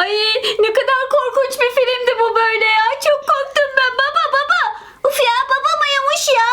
Ay ne kadar korkunç bir filmdi bu böyle ya. Çok korktum ben. Baba baba. Uf ya babam uyumuş ya.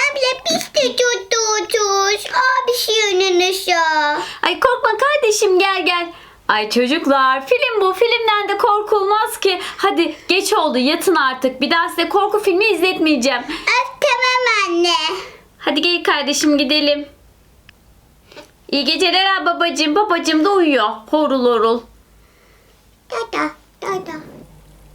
Abla biz de tuttuğuz. Abi şeyinin aşağı. Ay korkma kardeşim gel gel. Ay çocuklar film bu filmden de korkulmaz ki. Hadi geç oldu yatın artık. Bir daha size korku filmi izletmeyeceğim. Ah, tamam anne. Hadi gel kardeşim gidelim. İyi geceler ha babacığım. Babacığım da uyuyor. Horul horul. Dada dada.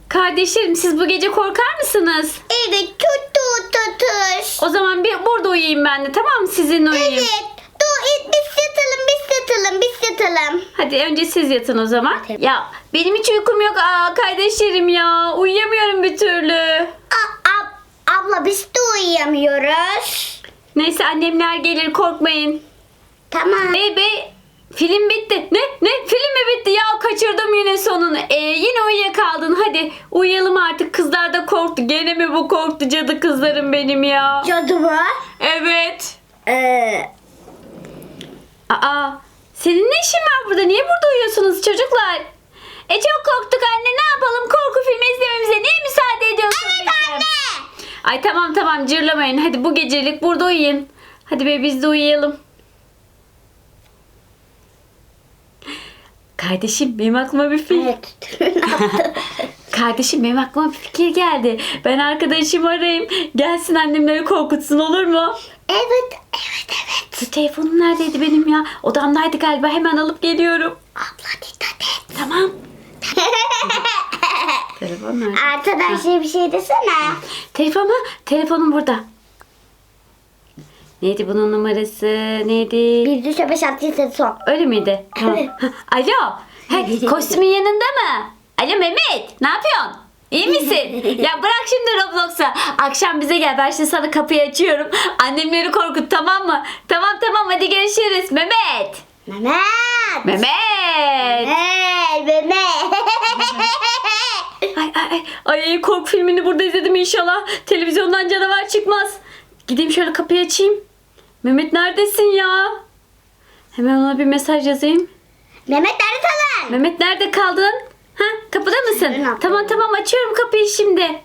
Kardeşlerim siz bu gece korkar mısınız? Evet tuttu tutuz. O zaman bir burada uyuyayım ben de tamam mı? Sizin uyuyayım. Evet. Dur biz yatalım biz yatalım biz yatalım. Hadi önce siz yatın o zaman. Tamam. Ya benim hiç uykum yok aa kardeşlerim ya. Uyuyamıyorum bir türlü. A- ab- abla biz de uyuyamıyoruz. Neyse annemler gelir korkmayın. Tamam. Bey film bitti. Ne? Ne? Film mi bitti? Ya kaçırdım yine sonunu. Ee, yine uyuyakaldın. Hadi uyuyalım artık. Kızlar da korktu. Gene mi bu korktu cadı kızlarım benim ya? Cadı mı? Evet. Ee, Aa, senin ne işin var burada? Niye burada uyuyorsunuz çocuklar? E çok korktuk anne. Ne yapalım? Korku filmi izlememize niye müsaade ediyorsun? evet bize? anne. Ay tamam tamam cırlamayın. Hadi bu gecelik burada uyuyun. Hadi be biz de uyuyalım. Kardeşim benim aklıma bir fikir. Evet. Kardeşim benim aklıma bir fikir geldi. Ben arkadaşımı arayayım. Gelsin annemleri korkutsun olur mu? evet evet evet. Şu telefonum neredeydi benim ya? Odamdaydı galiba. Hemen alıp geliyorum. Abla dikkat et. Tamam. Telefon nerede? Arkadaşlar bir şey desene. Telefon mu? Telefonum burada. Neydi bunun numarası? Neydi? Bir düşe beş altı yedi sekiz on. Öyle miydi? Alo. Hey, kostümün yanında mı? Alo Mehmet. Ne yapıyorsun? İyi misin? ya bırak şimdi Roblox'a. Akşam bize gel. Ben şimdi sana kapıyı açıyorum. Annemleri korkut tamam mı? Tamam tamam hadi görüşürüz. Mehmet. Mehmet. Mehmet. Hey Mehmet. Ay, ay, ay, ay korku filmini burada izledim inşallah. Televizyondan canavar çıkmaz. Gideyim şöyle kapıyı açayım. Mehmet neredesin ya? Hemen ona bir mesaj yazayım. Mehmet nerede lan? Mehmet nerede kaldın? Ha kapıda mısın? Tamam tamam açıyorum kapıyı şimdi.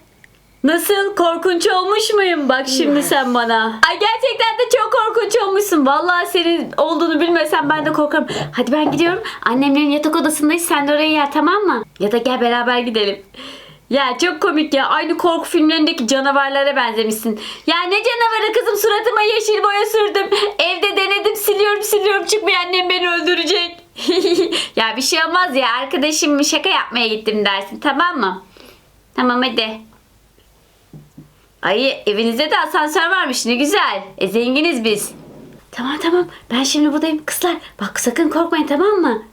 Nasıl? Korkunç olmuş muyum? Bak şimdi sen bana. Ay gerçekten de çok korkunç olmuşsun. Vallahi senin olduğunu bilmesem ben de korkarım. Hadi ben gidiyorum. Annemlerin yatak odasındayız. Sen de oraya gel tamam mı? Ya da gel beraber gidelim. Ya çok komik ya. Aynı korku filmlerindeki canavarlara benzemişsin. Ya ne canavarı kızım suratıma yeşil boya sürdüm. Evde denedim siliyorum siliyorum çıkmıyor annem beni öldürecek. ya bir şey olmaz ya. Arkadaşım şaka yapmaya gittim dersin tamam mı? Tamam hadi. Ay evinizde de asansör varmış ne güzel. E zenginiz biz. Tamam tamam ben şimdi buradayım kızlar. Bak sakın korkmayın tamam mı?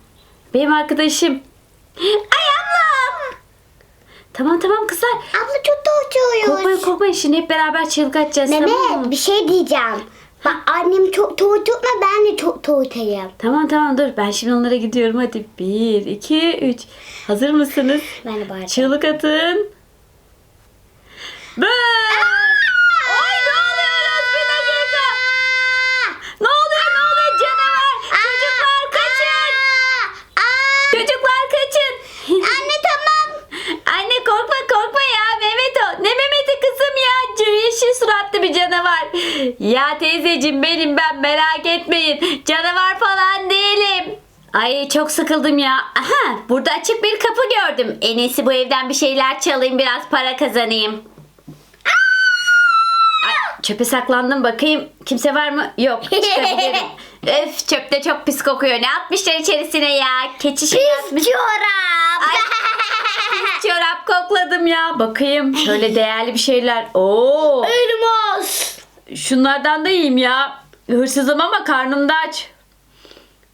Benim arkadaşım. Ay. Tamam tamam kızlar. Abla çok da Korkmayın uçuyoruz. korkmayın şimdi hep beraber çığlık atacağız Mehmet tamam mı? bir şey diyeceğim. Bak annem çok tutma ben de çok tuğutayım. Tamam tamam dur ben şimdi onlara gidiyorum hadi. Bir, iki, üç. Hazır mısınız? Ben de bağıracağım. Çığlık atın. Bıı! Ay ne oluyoruz bir dakika. Ne oluyor ne oluyor canavar? Çocuklar kaçın. Çocuklar kaçın. Anne tamam. Anne korkma korkma ya Mehmet o. Ne Mehmet'i kızım ya. Cü- Yeşil suratlı bir canavar. Ya teyzeciğim benim ben merak etmeyin. Canavar falan değilim. Ay çok sıkıldım ya. Aha burada açık bir kapı gördüm. En iyisi bu evden bir şeyler çalayım biraz para kazanayım. Ay, çöpe saklandım bakayım. Kimse var mı? Yok. Çıkabilirim. Öf çöpte çok pis kokuyor. Ne atmışlar içerisine ya? Keçi şey atmış. Çorap. Ay, çorap kokladım ya. Bakayım. Şöyle değerli bir şeyler. Oo. Elmas. Şunlardan da yiyeyim ya. Hırsızım ama karnım da aç.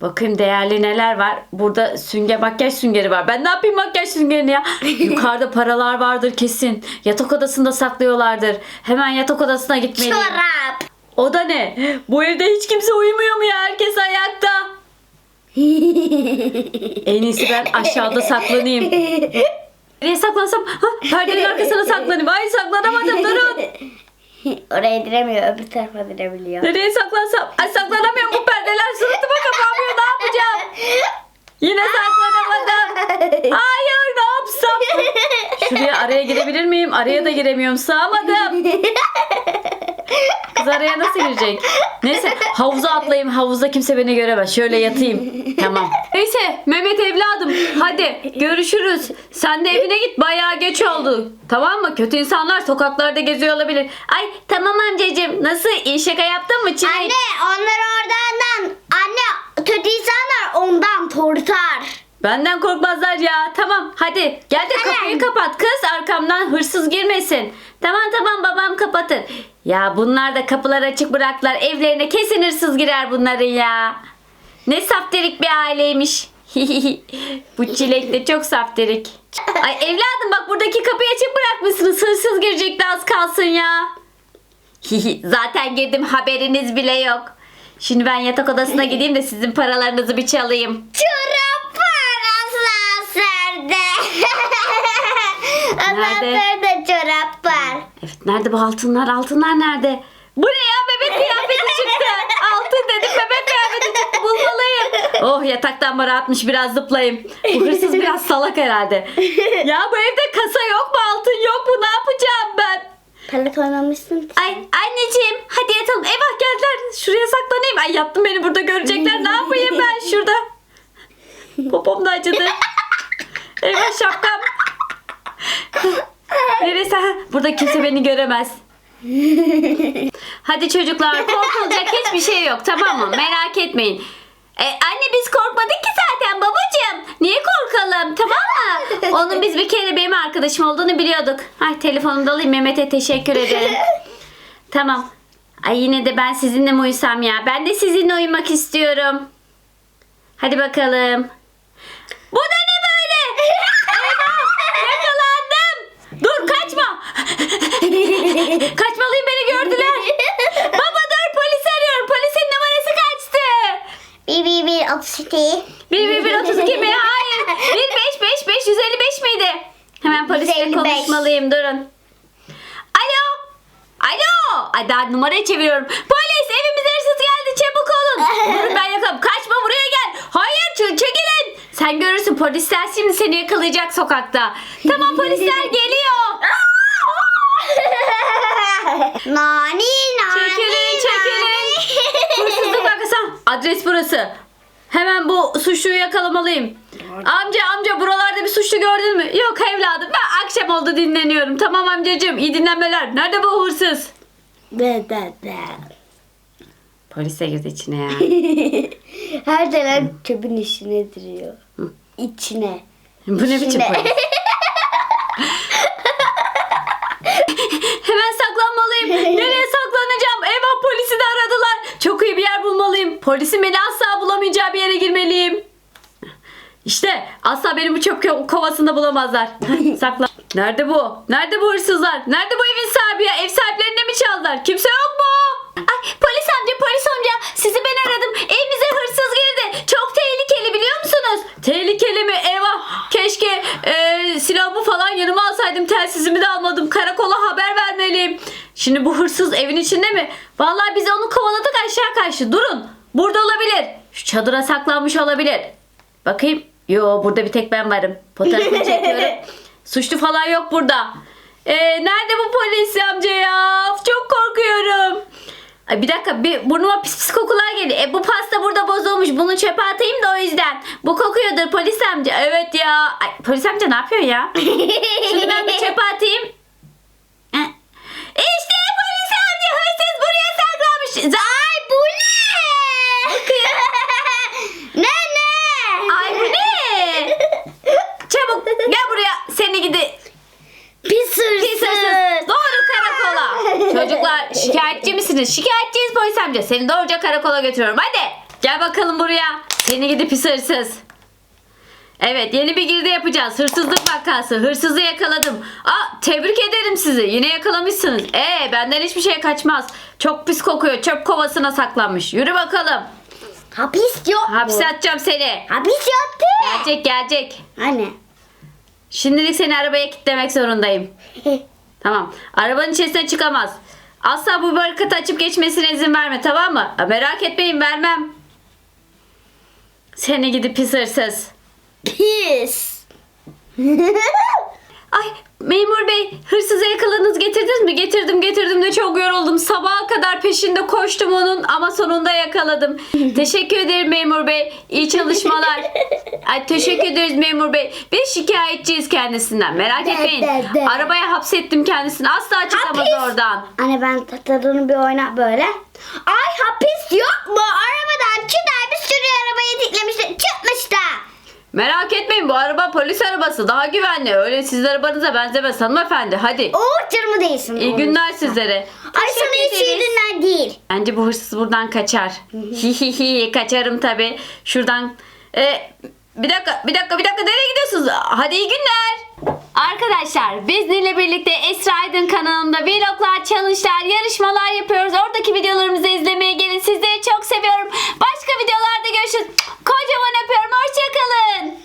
Bakayım değerli neler var. Burada sünger makyaj süngeri var. Ben ne yapayım makyaj süngerini ya? Yukarıda paralar vardır kesin. Yatak odasında saklıyorlardır. Hemen yatak odasına gitmeliyim. Çorap. O da ne? Bu evde hiç kimse uyumuyor mu ya? Herkes ayakta. En iyisi ben aşağıda saklanayım. Nereye saklansam? Ha, perdenin arkasına saklanayım. Ay saklanamadım durun. Oraya diremiyor öbür tarafa direbiliyor. Nereye saklansam? Ay saklanamıyorum bu perdeler suratıma kapanmıyor. Ne yapacağım? Yine saklanamadım. Şuraya araya girebilir miyim? Araya da giremiyorum. Sığamadım. Kız araya nasıl girecek? Neyse havuza atlayayım. Havuzda kimse beni göremez. Şöyle yatayım. Tamam. Neyse Mehmet evladım. Hadi görüşürüz. Sen de evine git. Bayağı geç oldu. Tamam mı? Kötü insanlar sokaklarda geziyor olabilir. Ay tamam amcacığım. Nasıl? İyi şaka yaptın mı? Çilek? Anne onlar oradan anne kötü insanlar ondan korkar. Benden korkmazlar ya. Tamam hadi gel de kapıyı kapat kız arkamdan hırsız girmesin. Tamam tamam babam kapatır. Ya bunlar da kapıları açık bıraktılar. Evlerine kesin hırsız girer bunların ya. Ne safterik bir aileymiş. Bu çilek de çok safterik. Ay evladım bak buradaki kapıyı açık bırakmışsınız. Hırsız girecekti az kalsın ya. Zaten girdim haberiniz bile yok. Şimdi ben yatak odasına gideyim de sizin paralarınızı bir çalayım. Çorap. Nerede? Anahtarda çorap var. Evet nerede bu altınlar? Altınlar nerede? Bu ne ya bebek kıyafeti çıktı. Altın dedim bebek kıyafeti çıktı. Bulmalıyım. Oh yataktan bana atmış biraz zıplayayım. Bu hırsız biraz salak herhalde. Ya bu evde kasa yok mu? Altın yok mu? Ne yapacağım ben? Para koymamışsın. Ay anneciğim hadi yatalım. Eyvah geldiler. Şuraya saklanayım. Ay yattım beni burada görecekler. Ne yapayım ben şurada? Popom da acıdı. Eyvah şapkam. Neresi? Burada kimse beni göremez. Hadi çocuklar korkulacak hiçbir şey yok tamam mı? Merak etmeyin. E, anne biz korkmadık ki zaten babacığım. Niye korkalım tamam mı? Onun biz bir kere benim arkadaşım olduğunu biliyorduk. Ay telefonumu da alayım Mehmet'e teşekkür ederim. Tamam. Ay yine de ben sizinle mi uyusam ya? Ben de sizinle uyumak istiyorum. Hadi bakalım. Bu da ne böyle? Eyvah! Yakalandım. Dur kaçma. Kaçmalıyım beni gördüler. Baba dur polis arıyorum. Polisin numarası kaçtı. Bir bir bir otuz iki. 1 1 1 32 mi? Hayır. 1 5 5 5 155 miydi? Hemen polisle 155. konuşmalıyım. Durun. Alo. Alo. Ay daha numarayı çeviriyorum. Polis evimize hırsız geldi. Çabuk olun. Durun ben yakalam. Kaçma buraya gel. Hayır çekilin. Sen görürsün polisler şimdi seni yakalayacak sokakta. Tamam polisler geliyor. nani nani. Çekilin çekilin. Hırsızlık vakası. Adres burası. Hemen bu suçluyu yakalamalıyım. Amca amca buralarda bir suçlu gördün mü? Yok evladım ben akşam oldu dinleniyorum. Tamam amcacığım iyi dinlenmeler. Nerede bu hırsız? De de de. Polise girdi içine ya. Her zaman çöpün içine duruyor. İçine. bu ne biçim polis? Hemen saklanmalıyım. Nereye saklanacağım? Eyvah polisi de aradılar. Çok iyi bir yer bulmalıyım. Polisin beni asla bulamayacağı bir yere girmeliyim. İşte asla beni bu çöp ko- kovasında bulamazlar. Sakla. Nerede bu? Nerede bu hırsızlar? Nerede bu evin sahibi ya? Ev sahiplerine mi çaldılar? Kimse yok mu? Ay polis amca polis amca sizi ben aradım. Evimize hırsız girdi. Çok tehlikeli biliyor musunuz? Tehlikeli mi? Eyvah. Keşke e, silahımı falan yanıma alsaydım. Telsizimi de almadım. Karakola haber vermeliyim. Şimdi bu hırsız evin içinde mi? Vallahi biz onu kovaladık aşağı karşı. Durun. Burada olabilir. Şu çadıra saklanmış olabilir. Bakayım. Yo burada bir tek ben varım. Fotoğrafını çekiyorum. Suçlu falan yok burada. Ee, nerede bu polis amca ya? Çok korkuyorum. Ay bir dakika bir burnuma pis pis kokular geliyor. E bu pasta burada bozulmuş. Bunu çöpe atayım da o yüzden. Bu kokuyordur polis amca. Evet ya. Ay, polis amca ne yapıyor ya? Şunu ben bir çöpe atayım. Eh. İşte polis amca hırsız buraya saklanmış. Ay bu ne? ne ne? Ay bu ne? Çabuk gel buraya. Seni gidi Pis hırsız. Pis hırsız. Doğru karakola. Çocuklar şikayetçi misiniz? Şikayetçiyiz polis amca. Seni doğruca karakola götürüyorum. Hadi gel bakalım buraya. Seni gidip pis hırsız. Evet yeni bir girdi yapacağız. Hırsızlık vakası. Hırsızı yakaladım. Aa tebrik ederim sizi. Yine yakalamışsınız. Ee benden hiçbir şey kaçmaz. Çok pis kokuyor. Çöp kovasına saklanmış. Yürü bakalım. Hapis yok mu? Hapse atacağım seni. Hapis yoktu. Gelecek gelecek. Anne. Şimdilik seni arabaya kilitlemek zorundayım. Tamam. Arabanın içerisinden çıkamaz. Asla bu barikatı açıp geçmesine izin verme tamam mı? Merak etmeyin vermem. Seni gidip pis hırsız. Pis. Memur bey hırsıza yakaladınız getirdiniz mi? Getirdim getirdim de çok yoruldum. Sabaha kadar peşinde koştum onun ama sonunda yakaladım. teşekkür ederim memur bey. İyi çalışmalar. Ay, teşekkür ederiz memur bey. Biz şikayetçiyiz kendisinden. Merak De, etmeyin. de, de. Arabaya hapsettim kendisini. Asla çıkamaz Hapis. oradan. Anne ben tadını bir oyna böyle. Ay hapis yok mu? Arabadan çınar bir sürü arabayı tiklemişler. Çıkmış da. Merak etmeyin bu araba polis arabası. Daha güvenli. Öyle sizin arabanıza benzemez hanımefendi. Hadi. Oo canımı değilsin. İyi günler sizlere. Ay sana hiç iyi günler değil. Bence bu hırsız buradan kaçar. Hihihi kaçarım tabi. Şuradan. E, bir dakika, bir dakika, bir dakika. Nereye gidiyorsunuz? Hadi iyi günler. Arkadaşlar biz bizlerle birlikte Esra Aydın kanalında vloglar, challenge'lar, yarışmalar yapıyoruz. Oradaki videolarımızı izlemeye gelin. Sizleri çok seviyorum. Başka videolarda görüşürüz. Kocaman öpüyorum. Hoşçakalın.